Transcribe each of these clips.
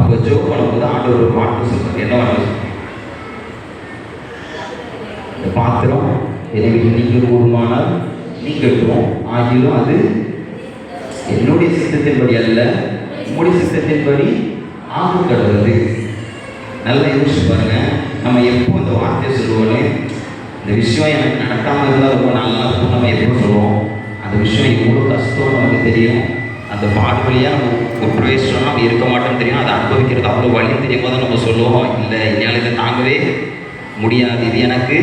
அப்போ ஜோப் பண்ணும்போது ஆண்டவர் ஒரு வார்த்தை சொல்றாரு. என்ன வார்த்தை சொல்றாரு? இந்த பாத்திரம் எனவே நீங்க கூடுமானால் நீங்கட்டும். ஆகிலும் அது என்னுடைய சித்தத்தின்படி அல்ல உங்களுடைய சித்தத்தின்படி ஆக கடவுது நல்லா யோசிச்சு பாருங்க. நம்ம எப்போ இந்த வார்த்தையை சொல்லுவோன்னு? இந்த விஷயம் எனக்கு நடக்காமல் இருந்தால் ரொம்ப நல்லா இருக்கும் நம்ம எப்போ சொல்லுவோம்? அந்த விஷயம் எவ்வளோ கஷ்டம் நமக்கு தெரியும். அந்த பாடு வழியாக நம்ம ஒரு பிரவேசம் இருக்க மாட்டோம்னு தெரியும். அதை அனுபவிக்கிறது அவ்வளோ வழி தெரியும் போது நம்ம சொல்லுவோம். இல்லை என்னால் இதை தாங்கவே முடியாது. இது எனக்கு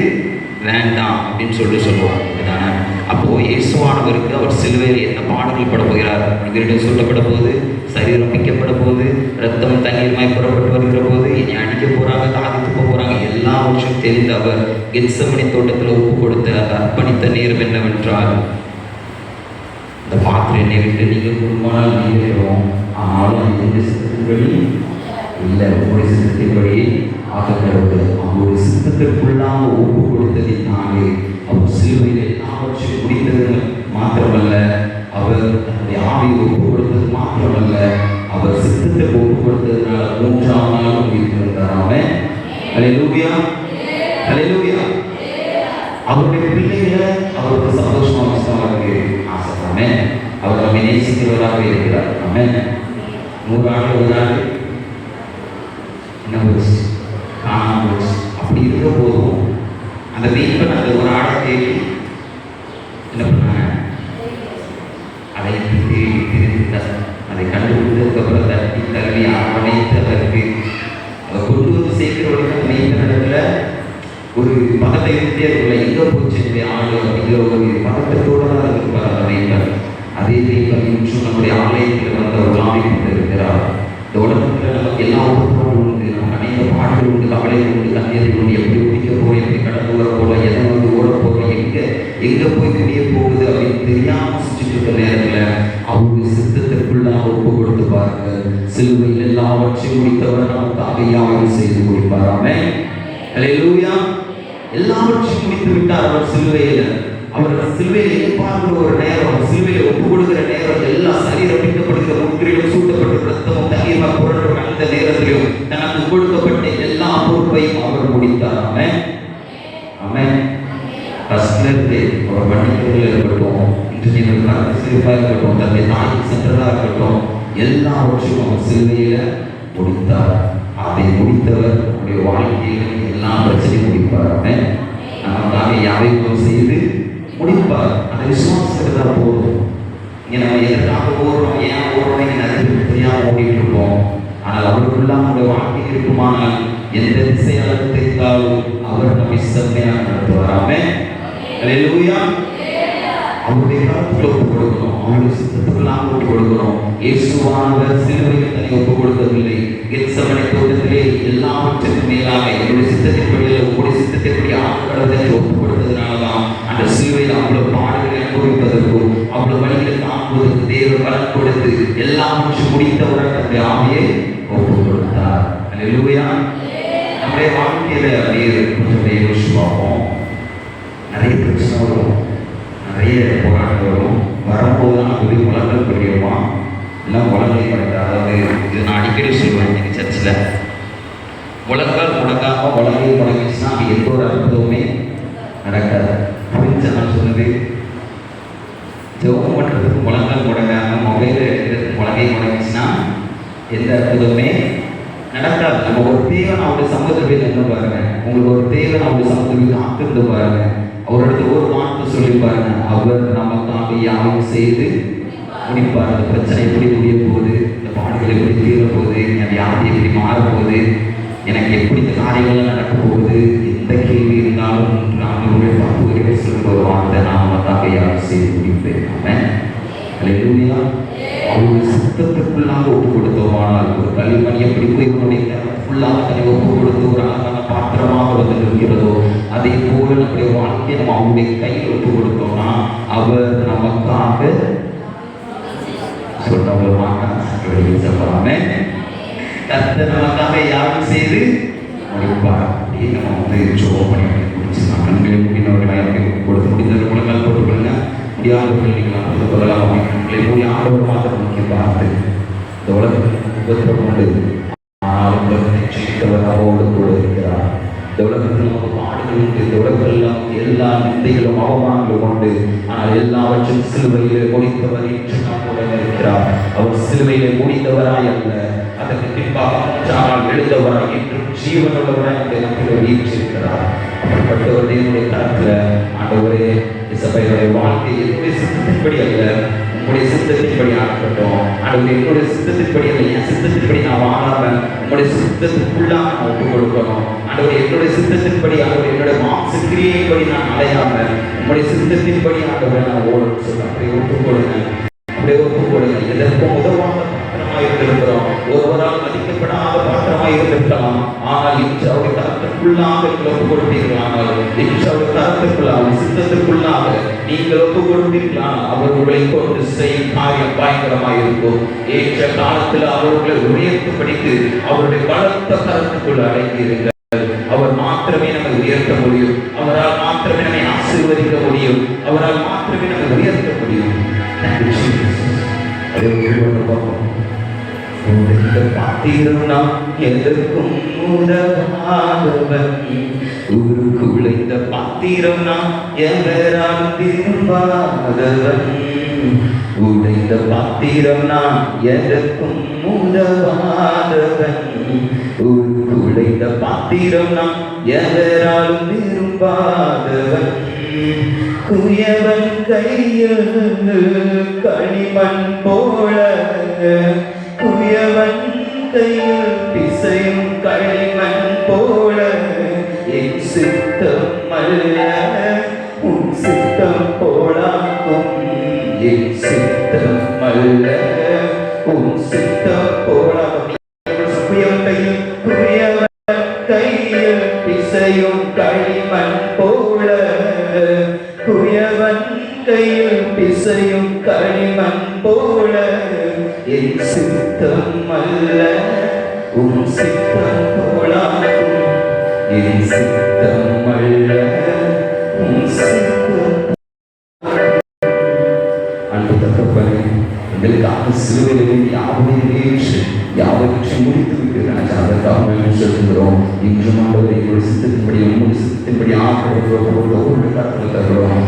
வேண்டாம் அப்படின்னு சொல்லிட்டு சொல்லுவோம் இதுதானே அப்போது இயேசுவானவருக்கு அவர் சிலுவையில் என்ன பாடல்கள் பட போகிறார்? இவரிடம் சொல்லப்பட போகுது சரீரம் பிக்கப்பட போது ரத்தம் தண்ணீர்மாய் புறப்பட்டு வருகிற போது இனி அடிக்க போகிறாங்க தாதித்து போக போகிறாங்க எல்லாவற்றும் தெரிந்த அவர் கெட்சமணி தோட்டத்தில் ஒப்பு கொடுத்த அர்ப்பணித்த நேரம் என்னவென்றால் இந்த பாத்திரம் என்னை விட்டு நீங்கள் குடும்பமானால் நீங்களும் ஆனாலும் எந்த சித்தத்தின்படி இல்லை உங்களுடைய சித்தத்தின்படி ஆக்கப்படுவது அவங்களுடைய சித்தத்திற்குள்ளாக ஒப்பு கொடுத்ததினாலே அவர் சிலுவையில் எல்லாவற்றையும் முடித்தது மாத்திரமல்ல அவர் தன்னுடைய ஆவியை ஒப்பு கொடுத்தது மாத்திரமல்ல அவர் சித்தத்தை ஒப்பு கொடுத்ததுனால மூன்றாம் நாளும் உயிர்த்திருந்தார். அவன் அலையூபியா அலையூபியா அவருடைய பிள்ளைகளை அவருக்கு சந்தோஷமா வச்சுக்கு ஆசைப்படுறேன் அவர் நம்மை நேசிக்கிறவராக இருக்கிறார். ஆமென். நூறு ஆண்டு ஒரு ஆண்டு என்ன போச்சு காணாமல் போச்சு அப்படி இருக்கிற போதும். அந்த மீட்பன் அந்த ஒரு ஆடை தேடி என்ன பண்ணாங்க அதை தேடி திருந்தார் அதை கண்டுபிடித்ததுக்கப்புறம் தட்டி தள்ளி அரவணைத்து அதற்கு அதை கொண்டு வந்து சேர்க்கிற வரைக்கும் மெய்ப்பனிடத்துல ஒரு பதத்தை இருந்தே இருக்குல்ல எங்கே போச்சு? என்னுடைய ஆடு அப்படிங்கிற ஒரு பதட்டத்தோட தான் இருப்பார் அந்த மெய்ப்பன் அதே தெய்வம் இன்றும் நம்முடைய ஆலயத்தில் வந்து அவர் ஆவி கொண்டு இந்த உலகத்தில் நமக்கு எல்லா உறுப்புகளும் உண்டு நமக்கு அநேக பாட்டு உண்டு கவலை உண்டு தண்ணீரை உண்டு. எப்படி குடிக்க போகிறோம் எப்படி கடந்து வர போகிறோம் எதை வந்து ஓட போகிறோம் எங்கே எங்கே போய் முடிய போகுது அப்படின்னு தெரியாமல் சுற்றிட்டு இருக்க நேரத்தில் அவங்க சித்தத்திற்குள்ளாக ஒப்பு கொடுத்து பாருங்கள் சிலுவையில் எல்லாவற்றையும் முடித்தவர் நமக்காக யாவும் செய்து கொடுப்பார் ஆமென் எல்லாவற்றையும் முடித்து விட்டார் அவர் சிலுவையில். அவர் சிலுவையில் எதிர்பார்க்கிற ஒரு நேரம் அவர் சிலுவையில் ஒப்பு கொடுக்கிற நேரம் எல்லாம் சரீரம் பிடிக்கப்படுகிற முற்றிலும் சூட்டப்பட்ட ரத்தமும் தண்ணீர்மா புரட்டும் அந்த நேரத்திலும் தனக்கு கொடுக்கப்பட்ட எல்லா பொறுப்பையும் அவர் முடித்தார். அவன் அவன் கஷ்டத்தை அவர் மன்னிப்புகள் இருக்கட்டும் இன்று நீங்கள் கருத்து சிரிப்பாக இருக்கட்டும் தன்னை தாய் சென்றதாக இருக்கட்டும் எல்லாவற்றையும் அவர் சிலுவையில முடித்தார். அதை முடித்தவர் நம்முடைய வாழ்க்கையில எல்லா பிரச்சனையும் முடிப்பார். அவன் நமக்காக யாரையும் செய்து முடிப்பார். அந்த விசுவாசத்துக்கு தான் போதும். இங்கே நம்ம எதற்காக ஓடுறோம் ஏன் ஓடுறோம் இங்கே நிறைய பேர் தெரியாமல் ஓடிட்டு இருக்கோம். ஆனால் அவருக்குள்ள நம்முடைய வாழ்க்கை இருக்குமானால் எந்த திசையாலும் தெரிந்தாலும் அவர் நம்மை செம்மையாக நடத்துவார். ஆமென். அவருடைய கருத்துக்களை ஒப்பு கொடுக்கணும் அவருடைய சித்தத்துக்குள்ள ஒப்பு கொடுக்கணும் இயேசுவானவர் சிலுவையில் தன்னை ஒப்பு கொடுக்கவில்லை. கெத்சமனை தோட்டத்திலே எல்லாவற்றுக்கும் மேலாக என்னுடைய சித்தத்தின்படி எல்லாம் முடித்தவுடன் தன்னுடைய ஆவியை ஒப்பு கொடுத்தார். அல்லேலூயா. நம்முடைய வாழ்க்கையில அப்படியே கொஞ்சம் யோசிச்சு பார்ப்போம். நிறைய பிரச்சனை வரும் நிறைய போராட்டம் வரும் வரும்போது நான் புதிய முழங்கள் புரியுமா எல்லாம் முழங்கள் படுத்த அதாவது இது நான் அடிக்கடி சொல்லுவேன் எங்கள் சர்ச்சில். முழங்கால் முடங்காம முழங்கையில் முடங்கிச்சுன்னா அது எந்த ஒரு அற்புதமுமே நடக்காது. புரிஞ்ச நான் சொன்னது ஜோகம் பண்ணுறதுக்கு முழங்கால் முடங்காம மொபைலில் எடுத்து முழங்கை முடங்கிச்சுன்னா எந்த அற்புதமே நடக்காது. நம்ம ஒரு தேவன் அவருடைய சமூகத்தில் என்ன பாருங்க. உங்களுக்கு ஒரு தேவன் அவருடைய சமூகத்தில் காத்திருந்து பாருங்க. அவரிடத்துல ஒரு வார்த்தை சொல்லி பாருங்க. அவர் நமக்காக யாரும் செய்து முடிப்பார் அந்த பிரச்சனை எப்படி முடிய போகுது? இந்த பாடுகள் எப்படி தீர போகுது? என் வியாதி எப்படி மாற போகுது? எனக்கு எப்படி இந்த காரியங்கள் நடக்க போகுது? எந்த கேள்வி இருந்தாலும் நான் உங்களுடைய பக்குவரை சொல்ற ஒரு வார்த்தை நான் நமக்காக யாரும் செய்து முடிப்பேன் அவன் அவருடைய சித்தத்திற்குள்ளாக ஒப்பு கொடுத்தோமானால் ஒரு களிமண் எப்படி போய் உன்னுடைய ஃபுல்லாக தன்னை ஒப்பு கொடுத்து ஒரு அழகான பாத்திரமாக வந்து நிற்கிறதோ அதே போல நம்முடைய வாழ்க்கையை நம்ம அவருடைய கையில் ஒப்பு கொடுத்தோம்னா அவர் நமக்காக சொன்னவருமான சொல்லலாமே கத்த நமக்காக யாரும் செய்து முடிப்பார் அப்படின்னு நம்ம வந்து ஜோம் பண்ணி முடிச்சுக்கலாம் கண்களை முடிந்தவர்களை கொடுத்து முடிந்தது முழங்கால் போட்டுக்கொள்ளுங்க. முடியாதவர்கள் நீங்கள் இந்த உலகத்தில் கொண்டு ஆனால் உலகம் நிச்சயத்தவர் அவரோடு கூட இருக்கிறார். இந்த உலகத்தில் எல்லா நிந்தைகளும் அவமானங்களும் உண்டு. ஆனால் எல்லாவற்றும் சிலுவையிலே முடித்தவர் என்று நம்முடன் இருக்கிறார். அவர் சிலுவையிலே முடித்தவராய் அல்ல. அதற்கு பின்பாக மூன்றாம் எழுந்தவராய் என்றும் ஜீவனுள்ளவராய் இந்த நம்பிக்கை வீற்றிருக்கிறார். அப்படிப்பட்டவருடைய தரத்தில் ஆண்டவரே இசபைகளுடைய வாழ்க்கையை சட்டத்தின்படி அல்ல. உங்களுடைய சித்தத்தின்படி ஆகட்டும் ஆண்டவரே என்னுடைய சித்தத்தின்படி அல்ல என் சித்தத்தின்படி நான் வாழாமல் உங்களுடைய சித்தத்துக்குள்ளாக நான் ஒப்பு கொடுக்கணும். ஆண்டவரே என்னுடைய சித்தத்தின்படி ஆகும் என்னுடைய மாம்ச கிரியைப்படி நான் அலையாம உங்களுடைய சித்தத்தின்படி ஆகவே நான் ஓடணும் சொல்லி அப்படியே ஒப்பு கொடுங்க. அப்படியே ஒப்பு கொடுங்க. எதற்கும் உதவாமல் இருக்கிறோம் ஒருவரால் மதிக்கப்படாத பாத்திரமாக இருந்திருக்கலாம் ஆனால் இன்று அவருடைய தரத்திற்குள்ளாக நீங்கள் ஒப்பு கொடுப்பீர்களானால் இன்று அவருடைய தரத்திற்குள்ளாக சித்தத்திற்குள்ளாக நீங்கள் ஒப்பு கொடுப்பீர்களால் அவர் உங்களை கொண்டு செய்யும் காரியம் பயங்கரமாக இருக்கும் ஏற்ற காலத்தில் அவர்களை உயர்த்து படித்து அவருடைய பலத்த தரத்துக்குள் அடங்கி அவர் மாத்திரமே நம்மை உயர்த்த முடியும். அவரால் மாத்திரமே நம்மை ஆசீர்வதிக்க முடியும். அவரால் மாத்திரமே நம்மை உயர்த்த முடியும். Thank எதற்கும் உதவாதவன் ஒரு குழைந்த பாத்திரம் நாம் எவரால் விரும்பாதவன். உடைந்த பாத்திரம் நாம் எதற்கும் உதவாதவன். ஒரு குழைந்த பாத்திரம் நாம் எவராலும் திரும்பாதவன் குயவன் கையில் களிமண் போல குயவன் கையில் பிசையும் களிமண் போல என் சித்தம் அல்ல. உன் சித்தம் போலாகும் என் சித்தம் அல்ல. உன் சித்தம் போலாகும் குயவன் கையில் குயவன் கையில் பிசையும் களிமண் போல. குயவன் கையில் பிசையும் களிமண் போல. என் சித்தம் அல்ல உன் சித்தம் போலாகும் என் சித்தம் அல்ல உன் சித்தம் அன்பு தகப்பனே எங்களுக்காக முடித்து விட்டு அதற்காக செலுத்துகிறோம் இன்று எங்களுடைய சித்தத்தின்படி உங்களுடைய சித்தத்தின்படி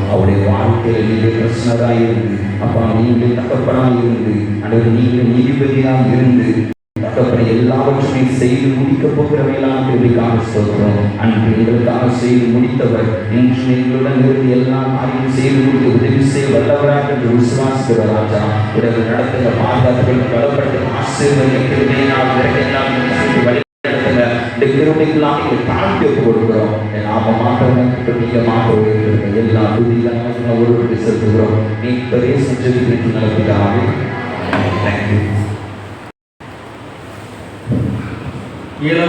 அவருடைய வாழ்க்கையில் நீங்கள் பிரச்சனராக இருக்கு அப்பா நீங்கள் தகப்பனாக இருந்து அல்லது நீங்கள் நீதிபதியாக இருந்து தகப்பனை எல்லாவற்றையும் செய்து முடிக்கப் போகிறவையெல்லாம் திரும்பிக்காக சொல்கிறோம் அன்று எங்களுக்காக செய்து முடித்தவர் இன்று எங்களுடன் இருந்து எல்லா காரியம் செய்து முடித்து உதவி செய்ய வல்லவராக என்று விசுவாசிக்கிற ராஜா. உடல் நடத்துங்க பாதுகாத்துகள் பலப்படுத்துங்க ஆசீர்வதிங்க கிருமையினால் விரைவினால் செய்து இந்த கிருமைக்கெல்லாம் நீங்கள் தாழ்த்தி ஒப்பு கொடுக்கிறோம். நாம மாற்றமே நீங்கமாக உயர்ந்திருக்க எல்லா துதிகளாக ஒருவருக்கு செலுத்துகிறோம் நீ பெரிய செஞ்சது நடத்துகிறாவே தேங்க்யூ ஏழாவது